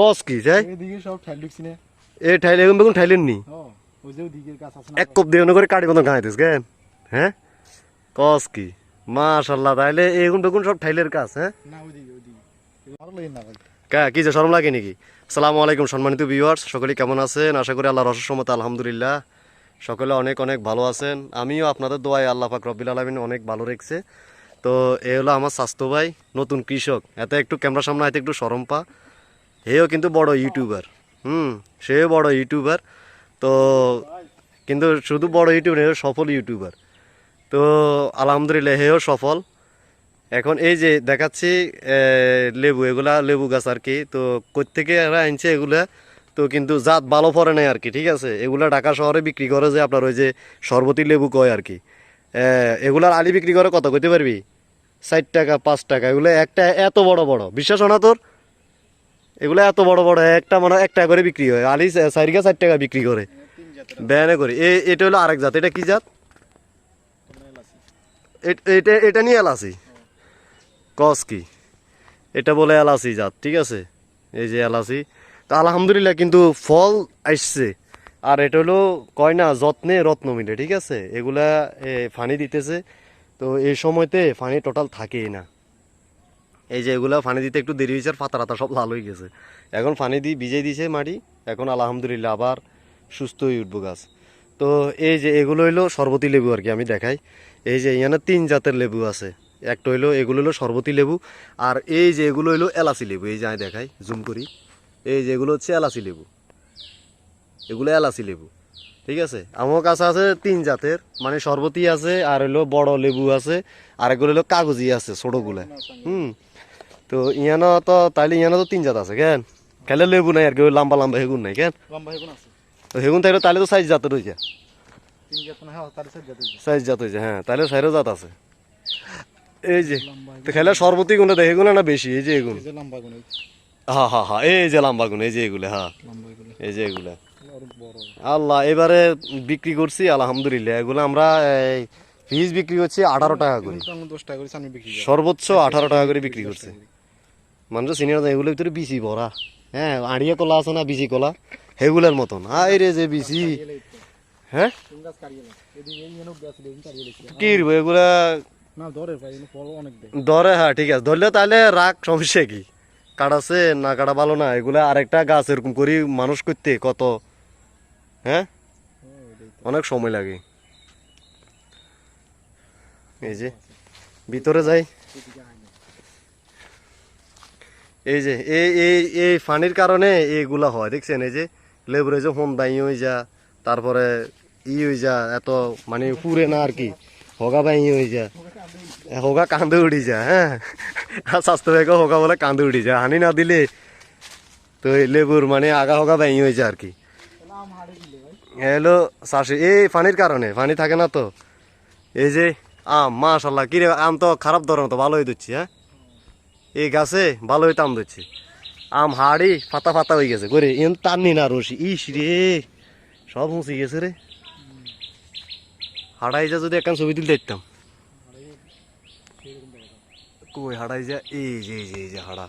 কস কি যাই। এদিকে সব না। এই ঠাইলে এগুন বেগুন ঠাইলেন নি ওই যে ওদিকের গাছ আছে এক কপ দিয়ে করে কাটি মতন খাইতেস কেন হ্যাঁ? কস কি? মাশাল্লাহ তাইলে এগুন বেগুন সব ঠাইলের কাজ হ্যাঁ? না না ভাই। কা কি যে শরম লাগে নাকি? আসসালামু আলাইকুম সম্মানিত ভিউয়ার্স সকলে কেমন আছেন? আশা করি আল্লাহ রসসমত আলহামদুলিল্লাহ। সকলে অনেক অনেক ভালো আছেন। আমিও আপনাদের দোয়ায় আল্লাহ পাক রব্বিল আলমিন অনেক ভালো রেখেছে। তো এ হলো আমার স্বাস্থ্য ভাই নতুন কৃষক। এতে একটু ক্যামেরার সামনে হাতে একটু সরম পা। হেও কিন্তু বড় ইউটিউবার। হুম সেও বড় ইউটিউবার। তো কিন্তু শুধু বড় ইউটিউবার হেও সফল ইউটিউবার। তো আলহামদুলিল্লাহ হেও সফল। এখন এই যে দেখাচ্ছি লেবু এগুলা লেবু গাছ আর কি তো কোথেকে এরা আনছে এগুলা তো কিন্তু জাত ভালো পড়ে নাই আর কি ঠিক আছে? এগুলা ঢাকা শহরে বিক্রি করে যে আপনার ওই যে সরবতি লেবু কয় আর কি। এগুলার আলি বিক্রি করে কত করতে পারবি? ষাট টাকা পাঁচ টাকা এগুলো একটা এত বড় বড়। বিশ্বাস না তোর? এগুলো এত বড় বড়, একটা মানে এক টাকা করে বিক্রি হয়। আলি সাইরিকা ষাট টাকা বিক্রি করে। জাতের করে। এ, এটা হলো আরেক জাত। এটা কি জাত? এটা এটা নিয়ে এলাচি। কস কি? এটা বলে এলাচি জাত, ঠিক আছে? এই যে এলাচি। তো আলহামদুলিল্লাহ কিন্তু ফল আসছে। আর এটা হলো, কয় না, যত্নে রত্ন মিলে ঠিক আছে? এগুলা ফানি দিতেছে। তো এই সময়তে ফানি টোটাল থাকেই না। এই যে এগুলো ফানি দিতে একটু দেরি হয়েছে, আর পাতা রাতা সব লাল হয়ে গেছে। এখন ফানি দিয়ে ভিজে দিয়েছে মাটি, এখন আলহামদুলিল্লাহ আবার সুস্থ হয়ে উঠবো গাছ। তো এই যে এগুলো হইল সরবতি লেবু আর কি, আমি দেখাই। এই যে এখানে তিন জাতের লেবু আছে। একটা হইল, এগুলো হলো সরবতি লেবু, আর এই যে এগুলো হইল এলাচি লেবু, এই যে আমি দেখাই, জুম করি। এই যে এগুলো হচ্ছে এলাচি লেবু। এগুলো এলাচি লেবু, ঠিক আছে? আমার কাছে আছে তিন জাতের মানে সরবতি আছে, আর হইল বড় লেবু আছে, আর এগুলো হলো কাগজি আছে ছোটগুলা। হুম তো ইয়ানো তো তাইলে ইয়ানো তো তিন জাত আছে কেন? খেলে লেবু নাই আর কি লম্বা লম্বা হেগুন নাই কেন? লম্বা হেগুন আছে। তো হেগুন তাইলে তাহলে তো সাইজ জাত না হ্যাঁ জাত সাইজ জাত হয়েছে হ্যাঁ তাহলে সাইরও জাত আছে। এই যে তো খেলে সর্বতি গুণে দেখে গুণে না বেশি? এই যে এগুন হা হা হা এই যে লম্বা গুণ এই যে এগুলো হ্যাঁ এই যে এগুলা। আল্লাহ এবারে বিক্রি করছি আলহামদুলিল্লাহ। এগুলো আমরা পিস বিক্রি করছি আঠারো টাকা করি। সর্বোচ্চ আঠারো টাকা করে বিক্রি করছে। মানুষ সিনিয়র এগুলোর ভিতরে বিচি ভরা হ্যাঁ আড়িয়া কলা আছে না বিচি কলা? সেগুলোর মতন। আই রে যে বিচি। হ্যাঁ কি এগুলা ধরে হ্যাঁ ঠিক আছে। ধরলে তাহলে রাগ সমস্যা কি? কাটাছে না কাটা ভালো না? এগুলা আরেকটা গাছ এরকম করি মানুষ করতে কত? হ্যাঁ অনেক সময় লাগে। এই যে ভিতরে যাই। এই যে, এই এই এই ফানির কারণে এইগুলা হয়, দেখছেন? এই যে, লেবুরে যে হোম দাই হয়ে যা, তারপরে ই হয়ে যা, এত মানে পুরে না আর কি, হগা বাই হয়ে যা। হোগা কান্দে উঠি যা হ্যাঁ? স্বাস্থ্য ব্যাগে হোগা বলে কান্দে উঠি যা, হানি না দিলে তো এই লেবুর মানে আগা হোগা বাই হয়ে যা আর কি। হ্যালো চাষি এই পানির কারণে পানি থাকে না তো? এই যে, আম মাশাল্লাহ কিরে, আম তো খারাপ ধরো তো, ভালোই দিচ্ছি হ্যাঁ? এই গাছে ভালোই তাম দিচ্ছে আম হাড়ি ফাতা ফাতা হয়ে গেছে করে এন টাননি না রসি ইস রে, সব মুছি গেছে রে। হাড়াই যা যদি একখান ছবি তুলতে দেখতাম কই হাড়াই যা, এই যে এই যে এই যে হাড়া।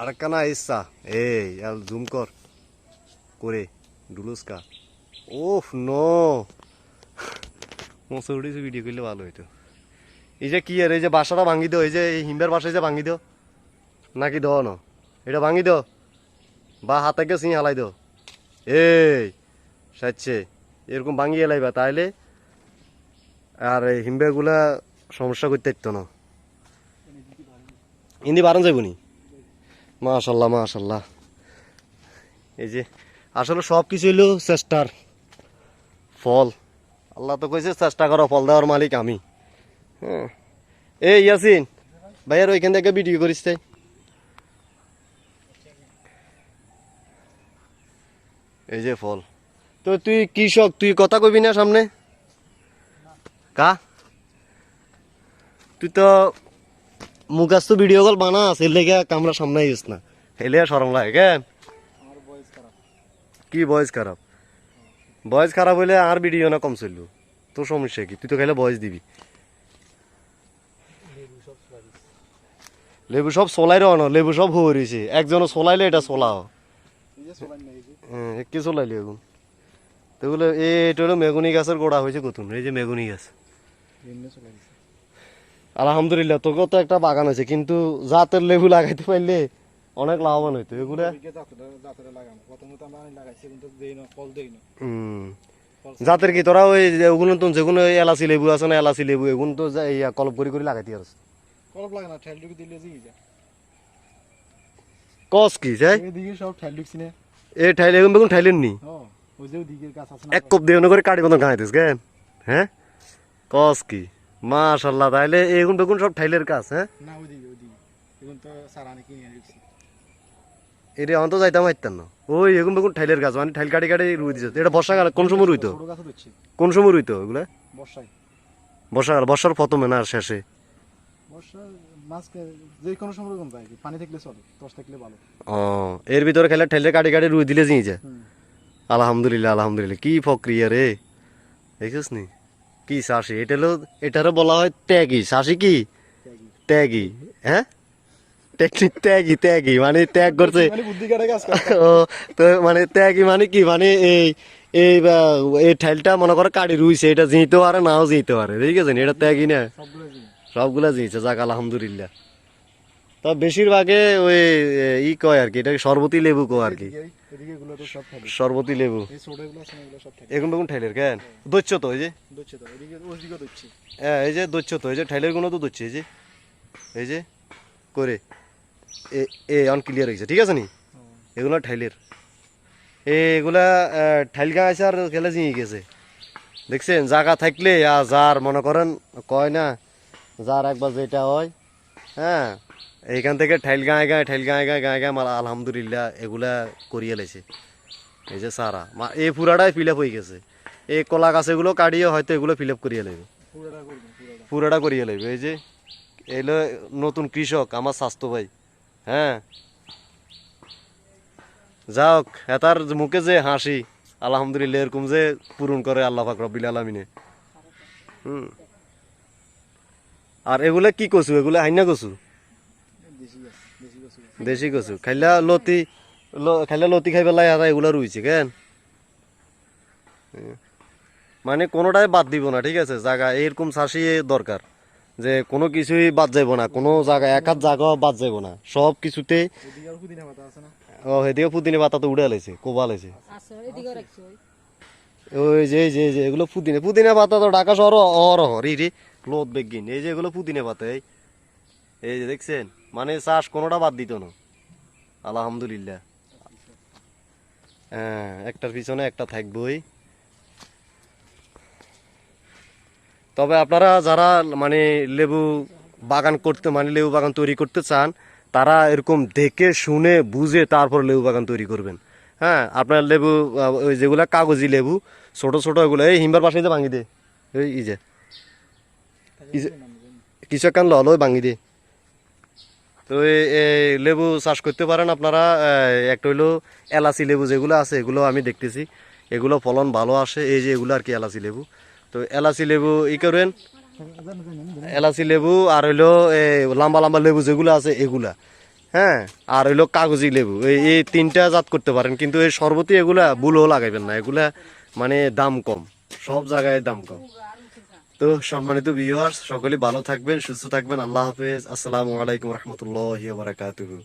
আরেকখানা ইচ্ছা এই আর জুম কর। করে ডুলুসকা। ওফ, নো। মশা উঠেছে ভিডিও করলে ভালো হইতো। এই যে কি আর এই যে বাসাটা ভাঙি দাও, এই যে এই হিম্বের বাসায় যে ভাঙি দাও। নাকি দাও না এটা ভাঙি দাও, বা হাতে গে সিং হালাই দাও। এই সাচ্ছে এরকম ভাঙিয়ে লাইবা তাইলে আর এই হিম্বেগুলা সমস্যা করতে পারতো না। ইন্দি বারণ যাইব নি? মাশাল্লাহ মাশাল্লাহ। এই যে, আসলে সব কিছু হইল চেষ্টার ফল। আল্লাহ তো কইছে, চেষ্টা করো, ফল দেওয়ার মালিক আমি। হ্যাঁ এই ইয়াসিন, ভাইয়ার ওইখান থেকে ভিডিও করিস তাই এই যে ফল। তো তুই কৃষক, তুই কথা কবি না সামনে? কা? তুই তো মুখাস তো ভিডিও কল বানাস এর লেগে কামরা সামনে আইস না। হেলে সরম লাগে কেন? কি বয়স খারাপ? বয়স খারাপ হইলে আর ভিডিও না কম চলল তোর সমস্যা কি? তুই তো খাইলে বয়স দিবি। লেবু সব সোলাই রন লেবু সব হয়ে রয়েছে। একজনও সোলাইলে এটা সোলাও। হ্যাঁ একে সোলাইলি এখন তো বলে এটা হলো মেগুনি গাছের গোড়া হয়েছে কতুন এই যে মেগুনি গাছ। আলহামদুলিল্লাহ তোকেও তো একটা বাগান আছে কিন্তু জাতের লেবু লাগাইতে পারলে অনেক লাভবান হইতো। এগুলা জাতের কি তোরা ওই যে ওগুলো তো যেগুলো এলাচি লেবু আছে না এলাচি লেবু এগুলো তো ইয়া কলপ করে করে লাগাইতে আর কলপ লাগে না দিলে জি যা কস কি যাই। এদিকে সব না এ ঠাইলে বেগুন ঠাইলেন নি? ওই যে গাছ আছে না এক কপ করে কাটি মতন হ্যাঁ? কস কি মাশাল্লাহ তাইলে এগুন বেগুন সব ঠাইলের কাজ হ্যাঁ? না তো সারানি কিনে এটা অন্ত যাইতাম হাইতাম না। ওই এগুন বেগুন ঠাইলের গাছ মানে ঠাইল কাটি কাটি রুই দিছে। এটা বর্ষাকাল কোন সময় রুইতো? কোন সময় রুইতো এগুলা বর্ষায়। বর্ষাকাল বর্ষার প্রথমে না আর শেষে? বর্ষা মাছ যে কোনো সময় রকম যায় পানি থাকলে চলে দশ থাকলে ভালো। ও এর ভিতরে খেলে ঠাইলে কাটি কাটি রুই দিলে যায়। আলহামদুলিল্লাহ আলহামদুলিল্লাহ কি প্রক্রিয়া রে? দেখিস নি? কি শাসি? এটা হলো এটারও বলা হয় ত্যাগি। শাসি কি? ত্যাগি। হ্যাঁ? টেকনিক মানে ত্যাগ করছে। মানে ও তো মানে ত্যাগি মানে কি? মানে এই এই এই ঠাইলটা মনে করে কাটি রুইছে এটা জিঁতে পারে নাও জিঁতে পারে। ঠিক আছে এটা ত্যাগি না? সবগুলো জিনিস যাক আলহামদুলিল্লাহ। তা বেশিরভাগে ওই ই কয় আর কি এটা সরবতি লেবু কয় আর কি? সরবতি লেবু। এই এগুলো আছে না এগুলো সব থাকে। এখন বেগুন ঠাইলের কেন? দৈচ্য তো ওই যে? হ্যাঁ এই যে দৈচ্য তো এই যে ঠাইলেরগুলো তো দচ্ছে এই যে। এই যে করে। এ অন ক্লিয়ার হয়েছে ঠিক আছে নি? এগুলো ঠাইলের। এগুলা আহ, ঠাইল গা আছে আর খেলে জিঙে গেছে। দেখছেন জায়গা থাকলে আর যার মনে করেন কয় না যার একবার যেটা হয় হ্যাঁ এইখান থেকে ঠাইল গায়ে গায়ে ঠাইল গায়ে গায়ে গায়ে গায়ে মালা আলহামদুলিল্লাহ এগুলা করিয়ে লেছে। এই যে সারা মা- এই পুরাটাই ফিল আপ হয়ে গেছে। এই কলা গাছগুলো কাটিয়ে হয়তো এগুলো ফিল আপ করিয়ে নেবে পুরোটা করিয়ে লাগবে এই যে এলো নতুন কৃষক আমার স্বাস্থ্য ভাই হ্যাঁ। যাক এটার মুখে যে হাসি আলহামদুলিল্লাহ এরকম যে পূরণ করে আল্লাহ পাক রব্বিল আলমিনে হুম। আর এগুলা কি কচু? এগুলা হাইনা কচু? দেশি কচু। খাইলা লতি খাইলা লতি খাই পেলাই আর এগুলা রুইছে কেন? মানে কোনোটাই বাদ দিব না ঠিক আছে? জায়গা এরকম চাষি দরকার যে কোনো কিছুই বাদ যাইব না কোনো জায়গা এক হাত জায়গাও বাদ যাইব না। সব কিছুতে এদিকে ও সেদিকে পুদিনে পাতা তো উড়ে লাইছে কোবা লাইছে এদিকে ওই যে যে এগুলো পুদিনে। পুদিনে পাতা তো ঢাকা শহর অহরহ রি রে। লোদ বেগিন, এই যে এগুলো পুদিনে পাতা, এই। যে দেখছেন? মানে চাষ কোনোটা বাদ দিত না। আলহামদুলিল্লাহ। হ্যাঁ একটার পিছনে একটা থাকবই। তবে আপনারা যারা মানে লেবু বাগান করতে মানে লেবু বাগান তৈরি করতে চান, তারা এরকম দেখে, শুনে, বুঝে তারপর লেবু বাগান তৈরি করবেন। হ্যাঁ আপনার লেবু ওই যেগুলা কাগজি লেবু, ছোট ছোট এগুলো এই হিমবার পাশে ভাঙি দে, এই যে- কিছু একখান লল ভাঙি দে। তো এই এই লেবু চাষ করতে পারেন আপনারা একটা হইল এলাচি লেবু যেগুলো আছে, এগুলো আমি দেখতেছি। এগুলো ফলন ভালো আসে, এই যে এগুলো আর কি এলাচি লেবু। তো এলাচি লেবু ই করেন, এলাচি লেবু আর হইল এই লম্বা লম্বা লেবু যেগুলো আছে, এগুলা। হ্যাঁ? আর হইল কাগজি লেবু, এই এই তিনটা জাত করতে পারেন, কিন্তু এই শরবতি এগুলা বুলও লাগাইবেন না, এগুলা মানে দাম কম, সব জায়গায় দাম কম। তো সম্মানিত ভিউয়ার্স সকলে ভালো থাকবেন সুস্থ থাকবেন। আল্লাহ হাফেজ। আসসালামু আলাইকুম রহমতুল্লাহ বারাকাতুহু।